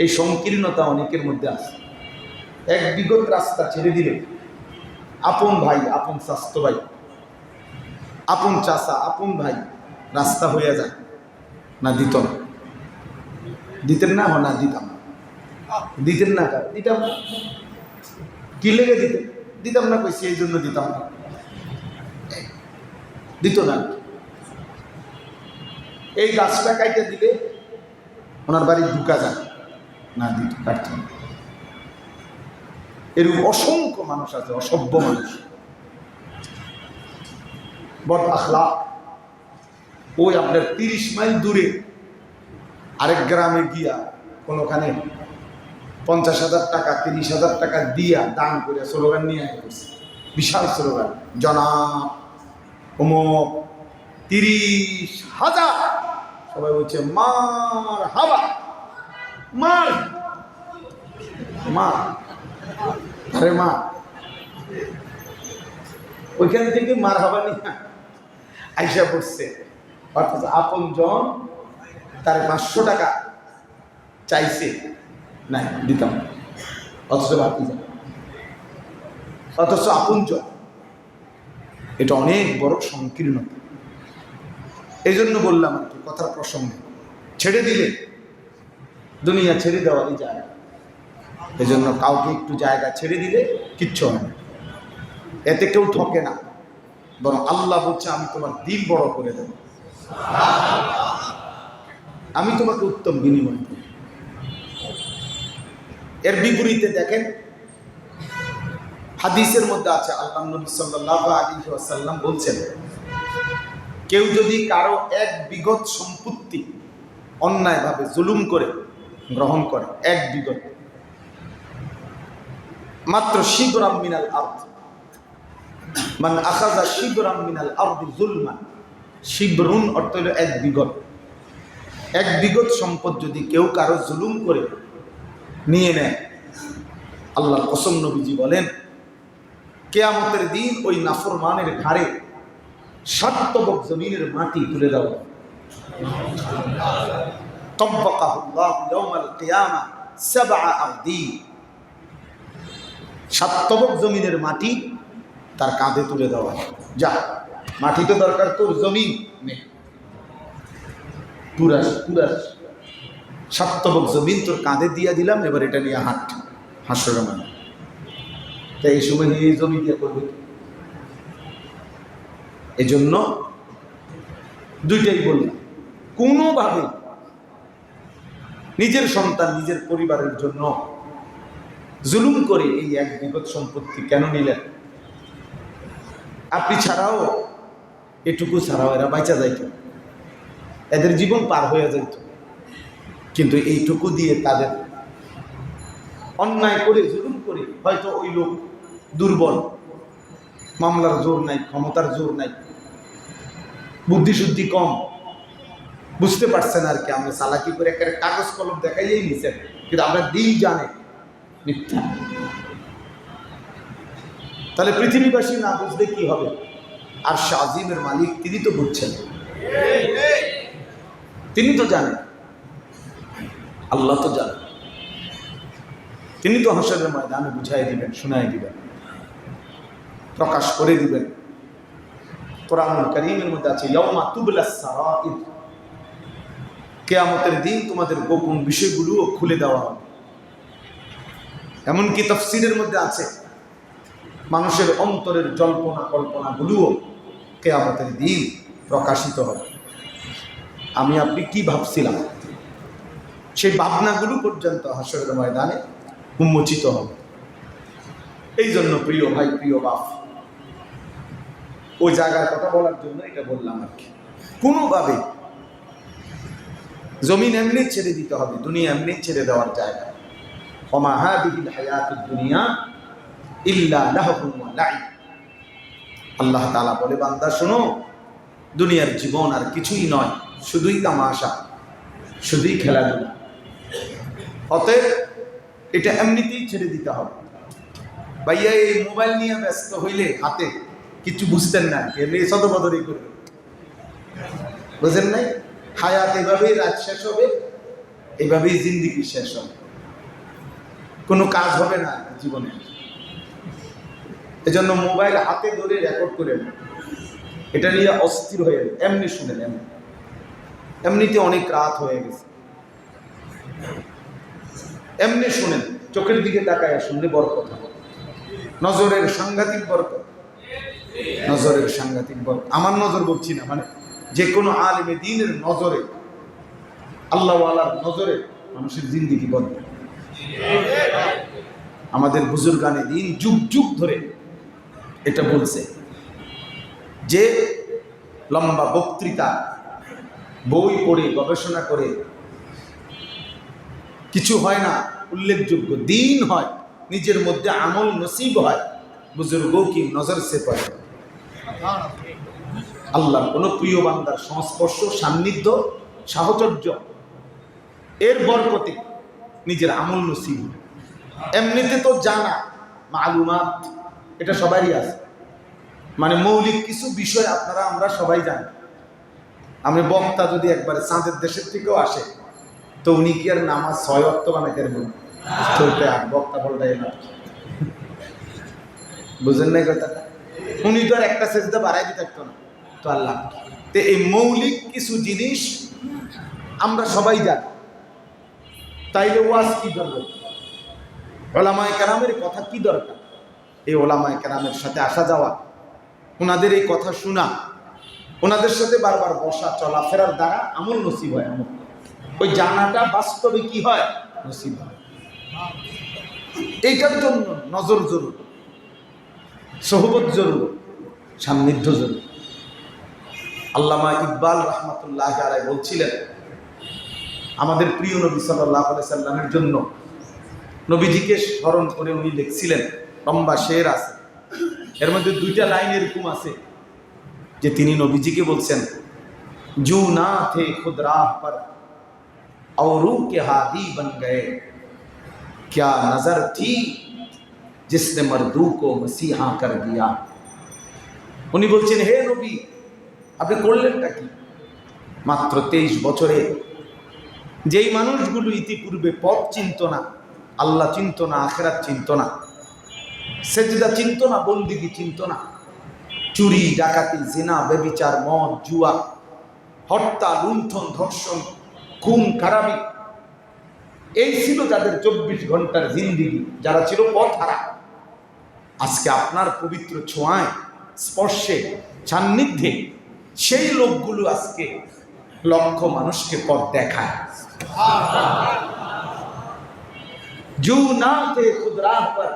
এই সংকীর্ণতা অনেকের মধ্যে আছে। এক বিগত রাস্তা ছেড়ে দিলে আপন ভাই, আপন স্বাস্থ্য ভাই, আপন চাষা, আপন ভাই, রাস্তা হয়ে যায়। না দিত না। দিতেন না না দিতাম। দিতেন না? দিতাম না। কি লেগে দিতেন? দিতাম না কইছি এই জন্য দিতাম না। দিত না। এই গাছটা কাইতে দিলে ওনার বাড়ি ঢুকা যায়। না দিত না এরকম অসংখ্য মানুষ আছে, অসভ্য মানুষ। বদ আখলা ওই আপনার তিরিশ মাইল দূরে আরেক গ্রামে গিয়া কোনোখানে পঞ্চাশ হাজার টাকা, তিরিশ হাজার টাকা দিয়া দান করে স্লোগান নিয়ে আসছে বিশাল স্লোগান, জনাব অমুক তিরিশ হাজার। সবাই বলছে মার হাওয়া মা! মা। ওইখান থেকে মার হাবা নিয়ে আইসা পড়ছে। অর্থাৎ আপন জন তার পাঁচশো টাকা চাইছে। না দিতাম। অথচ বাকি যায় অথচ আপন জন। এটা অনেক বড় সংকীর্ণতা। এই জন্য বললাম আর কি, কথার প্রসঙ্গে। ছেড়ে দিলে দুনিয়া ছেড়ে দেওয়ারই যায় এই জন্য কাউকে একটু জায়গা ছেড়ে দিলে কিচ্ছু হয় না। এতে কেউ ঠকে না। বরং আল্লাহ বলছে, আমি তোমার দিল বড় করে দেব। আমি তোমাকে উত্তম বিনিময় দেব এর বিপরীতে দেখেন, হাদিসের মধ্যে আছে, আল্লাহ নবী সাল্লাল্লাহু আলাইহি ওয়াসাল্লাম বলছেন, কেউ যদি কারও এক বিগত সম্পত্তি অন্যায়ভাবে জুলুম করে গ্রহণ করে, এক বিগত। মাত্র শিবরাম মিনাল আর্থ মান আখাজা শিবরাম মিনাল আর্দি জুলমান। শিবরুন অর্থ হলো এক বিগত। এক বিগত সম্পদ যদি কেউ কারও জুলুম করে, নিয়ে নেয় আল্লাহ কসম নবীজি বলেন, কেয়ামতের দিন ওই নাফরমানের ঘাড়ে সাতবক জমিনের মাটি তুলে দাও তব্বাকাহুল্লাহ ইয়াউমাল কিয়ামা সাবআ আরদিন সাতবক জমিনের মাটি তার কাঁধে তুলে দেওয়া যা, মাটি তো দরকার, তোর জমিন পুরাস সাতবক জমিন তোর কাঁধে দিয়ে দিলাম, এবার এটা নিয়ে হাঁট, হাসর মানে। তাই এই সময় এই জমি দিয়ে করবে? এজন্য দুইটাই বললাম। কোনোভাবে নিজের সন্তান নিজের পরিবারের জন্য জুলুম করে এই এক বিগত সম্পত্তি কেন নিলেন? আপনি ছাড়াও এটুকু ছাড়াও এরা বাইচা যাইত। এদের জীবন পার হয়ে যাইত। কিন্তু এইটুকু দিয়ে তাদের অন্যায় করে, জুলুম করে হয়তো ওই লোক দুর্বল। মামলার জোর নাই, ক্ষমতার জোর নাই। বুদ্ধিশুদ্ধি কম। বুঝতে পারছেন আর কি, আমরা চালাকি করে একটা কাগজ কলম দেখাইলেই নিছেন, কিন্তু আমরা দিন জানে মিথ্যা। তাহলে পৃথিবীবাসী না বুঝলে কি হবে? আর শাহিমের মালিক, তিনি তো বুঝছেন। তিনি তো জানেন। আল্লাহ তো জানেন। তিনি তো হাসরের ময়দানে বুঝাই দিবেন, শোনাই দিবেন, প্রকাশ করে দিবেন। কোরআনুল করিমের মধ্যে আছে ইয়মা সারাইর কেয়ামতের দিন তোমাদের গোপন বিষয়গুলোও খুলে দেওয়া হবে। এমনকি তফসিলের মধ্যে আছে, মানুষের অন্তরের জল্পনা কল্পনাগুলোও কেয়ামতের দিন প্রকাশিত হবে। আমি আপনি কি ভাবছিলাম? সেই ভাবনাগুলো পর্যন্ত হাসরের ময়দানে উন্মোচিত হবে। এই জন্য প্রিয় ভাই, প্রিয় বাপ, ওই জায়গার কথা বলার জন্য এটা বললাম আর কি। কোনোভাবে জমিন এমনি ছেড়ে দিতে হবে, দুনিয়া এমনি ছেড়ে দেওয়ার জায়গা। ওমা হাদিহিল হায়াতুদ দুনিয়া ইল্লা লাইব আল্লাহ তাআলা বলে, বান্দা, শোনো, দুনিয়ার জীবন আর কিছুই নয়, শুধুই তামাশা, শুধুই খেলাধুলা। অতএব এটা এমনিতেই ছেড়ে দিতে হবে। ভাইয়া, এই মোবাইল নিয়ে ব্যস্ত হইলে হাতে কিছু বুঝতেন না, এমনি সদবদরই করবে। বুঝেন নাই? হায়াত এভাবেই রাত শেষ হবে, এভাবেই জিন্দিগি শেষ হবে কোনো কাজ হবে না জীবনে এজন্য মোবাইল হাতে ধরে রেকর্ড করে। এটা নিয়ে অস্থির হয়ে। এমনি শুনেন, এমনি এমনিতে অনেক রাত হয়ে গেছে এমনি শুনেন, চোখের দিকে তাকায় শুনলে হবে। নজরের সাংঘাতিক বরকত নজরের সাংঘাতিক বরকত আমার নজর বলছি না মানে যে কোনো আলেমে দিনের নজরে, আল্লাহওয়ালার নজরে মানুষের জিন্দিগি বদলে। আমাদের বুজুর্গানে দিন যুগ যুগ ধরে এটা বলছে যে লম্বা বক্তৃতা, বই পড়ে, গবেষণা করে, কিছু হয় না, উল্লেখযোগ্য দিন হয়, নিজের মধ্যে আমল নসিব হয় বুজুর্গ কি নজর সে পড়ে? আল্লাহ কোন প্রিয় বান্দার সংস্পর্শ, সান্নিধ্য, সাহচর্য, এর বরকতে নিজের আমল নসিব। এমনিতে তো জানা, মালুমাত, এটা সবারই আছে। মানে মৌলিক কিছু বিষয় আপনারা, আমরা সবাই জানি। আমি বক্তা যদি একবারে চাঁদের দেশের থেকেও আসে, তো উনি কি আর নামাজ ছয় অর্থ বানাইতে চলতে আর বক্তা বলটাই না। বুঝেন নাই কথাটা? উনি তো আর একটা সেজদা বাড়াই দিতে না। তো আল্লাহ। তো এই মৌলিক কিছু জিনিস আমরা সবাই জানি। তাইলে ওয়াজ কি দরকার? ওলামায় কেরামের কথা কি দরকার? এই ওলামায় কেরামের সাথে আসা যাওয়া, ওনাদের এই কথা শোনা, ওনাদের সাথে বারবার বসা চলাফেরার দ্বারা আমল নসিব হয় আমল। ওই জানাটা বাস্তবে কি হয়? নসিব হয়। এইটার জন্য নজর জরুর, সহবত জরুর, সান্নিধ্য জরুর। আল্লামা ইকবাল রহমতুল্লাহ আলাই বলছিলেন আমাদের প্রিয় নবী সাল্লাহ সাল্লামের জন্য নবীজিকে স্মরণ করে উনি লিখছিলেন লম্বা শের আছে এর মধ্যে দুইটা লাইন এরকম আছে যে তিনি নবীজিকে বলছেন জু না থে খুদ রাহ पर औरों के हादी बन गए क्या नजर थी जिसने मर्दू को मसीहा कर दिया উনি বলছেন হে নবী আপনি করলেনটা কি? মাত্র তেইশ বছরে যেই মানুষগুলো ইতিপূর্বে পথ চিনত না, আল্লাহ চিনত না, আখেরাত চিনত না, সেজদা চিনত না, বন্দিগি চিনত না, চুরি, ডাকাতি, জিনা, বেবিচার, মদ, জুয়া হত্যা লুণ্ঠন, ধর্ষণ, খুন, খারাপি, এই ছিল যাদের চব্বিশ ঘণ্টার জিন্দিগি। যারা ছিল পথ হারা আজকে আপনার পবিত্র ছোঁয়ায়, স্পর্শে, সান্নিধ্যে সেই লোকগুলো আজকে লক্ষ মানুষকে পথ দেখায়। জু না তে খুদরাহ পর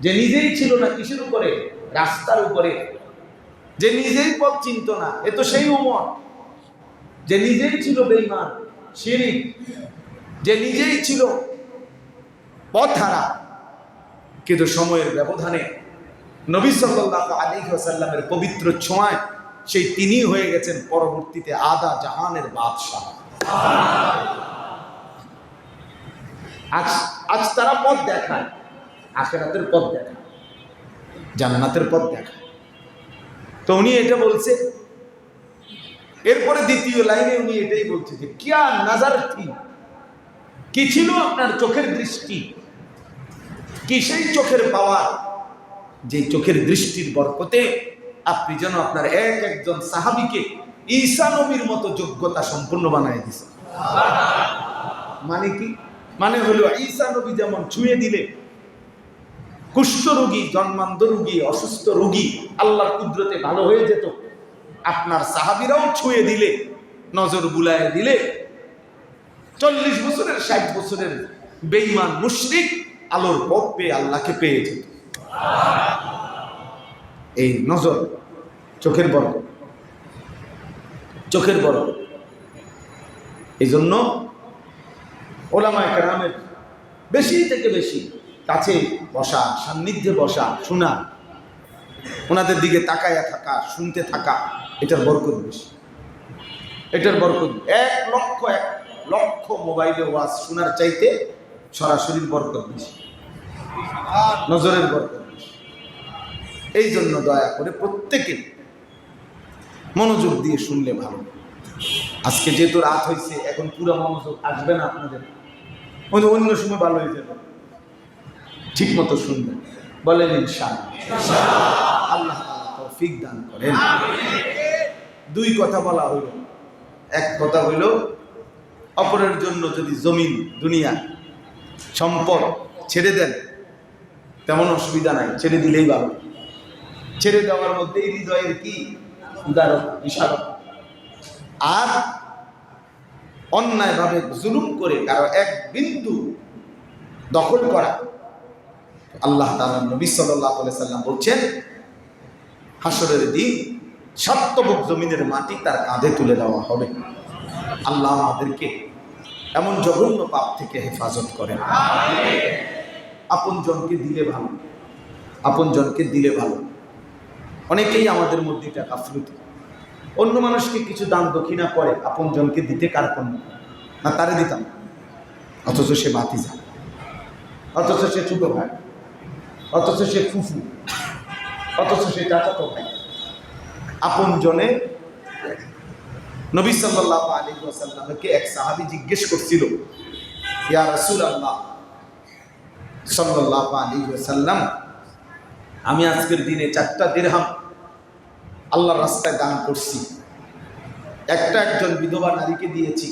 যে নিজেই ছিল না কিসের উপরে? রাস্তার উপরে। যে নিজেই পথ চিনত না, এ তো সেই উমর। যে নিজেই ছিল বেইমান শিরিক। যে নিজেই ছিল পথহারা। কিন্তু সময়ের ব্যবধানে নবী সাল্লাল্লাহু আলাইহি ওয়াসাল্লামের পবিত্র ছোঁয়ায় সেই তিনি হয়ে গেছেন পরবর্তীতে আদা জাহানের বাদশাহ। আজ আজ তারা পথ দেখায়, আখেরাতের পথ দেখায়, জান্নাতের পথ দেখায়। তো উনি এটা বলছে, এরপরে দ্বিতীয় লাইনে উনি এটাই বলছে যে, কিয়া নাজার থি? কি ছিল আপনার চোখের দৃষ্টি? কি সেই চোখের পাওয়ার যে চোখের দৃষ্টির বরকতে আপনি যেন আপনার এক একজন সাহাবিকে ঈসা নবীর মতো যোগ্যতা সম্পূর্ণ বানায় দিছে মানে কি? মানে হলো ঈসা নবী যেমন ছুঁয়ে দিলে, কুষ্ঠ রোগী, জন্মান্ধ রোগী, অসুস্থ রোগী আল্লাহর কুদরতে ভালো হয়ে যেত, আপনার সাহাবিরাও ছুঁয়ে দিলে, নজর বুলায় দিলে, চল্লিশ বছরের, ষাট বছরের বেইমান মুশরিক আলোর পথ পেয়ে আল্লাহকে পেয়ে যেত। এই নজর চোখের বর্গ চোখের বর্গ এই জন্য ওলামায় কেরামের বেশি থেকে বেশি কাছে বসা সান্নিধ্যে বসা শোনা ওনাদের দিকে তাকায়া থাকা শুনতে থাকা এটার বরকত বেশি। এটার বরকত এক লক্ষ এক লক্ষ মোবাইলে ওয়াজ শোনার চাইতে সরাসরির বরকত বেশি। নজরের বরকত। এই জন্য দয়া করে প্রত্যেকে মনোযোগ দিয়ে শুনলে ভালো। আজকে যেহেতু রাত হয়েছে এখন পুরো মনোযোগ আসবে না আপনাদের। অন্য অন্য সময় ভালো হয়ে যাবে। ঠিক মতো শুনবেন বলেন ইনশান আল্লাহ তৌফিক দান করেন। দুই কথা বলা হইল। এক কথা হইল, অপরের জন্য যদি জমিন, দুনিয়া, সম্পদ ছেড়ে দেন, তেমন অসুবিধা নাই। ছেড়ে দিলেই ভালো। ছেড়ে দেওয়ার মধ্যেই হৃদয়ের কি উদারতা বিশালতা আর অন্যায়ভাবে জুলুম করে কারও এক বিন্দু দখল করা। আল্লাহ নবী আলাইহি সাল্লাম বলছেন হাসরের দিন সত্যবুক জমিনের মাটি তার কাঁধে তুলে দেওয়া হবে। আল্লাহ আমাদেরকে এমন জঘন্য পাপ থেকে হেফাজত করেন। আপন জনকে দিলে ভালো আপন জনকে দিলে ভালো। অনেকেই আমাদের মধ্যে এটা গাফলুতি অন্য মানুষকে কিছু দান দক্ষিণা করে, আপন জনকে দিতে কার কোন না, তারে দিতাম। অথচ সে বাতিজা। অথচ সে ছোট ভাই অথচ সে ফুফু। অথচ সে চাচাতো ভাই। আপন জনে নবী সাল্লাল্লাহু আলাইহি ওয়াসাল্লামকে এক সাহাবী জিজ্ঞেস করছিল, ইয়া রাসূলুল্লাহ সাল্লাল্লাহু আলাইহি ওয়াসাল্লাম আমি আজকের দিনে চারটা দেড়হাম আল্লাহর রাস্তায় দান করছি। একটা একজন বিধবা নারীকে দিয়েছি।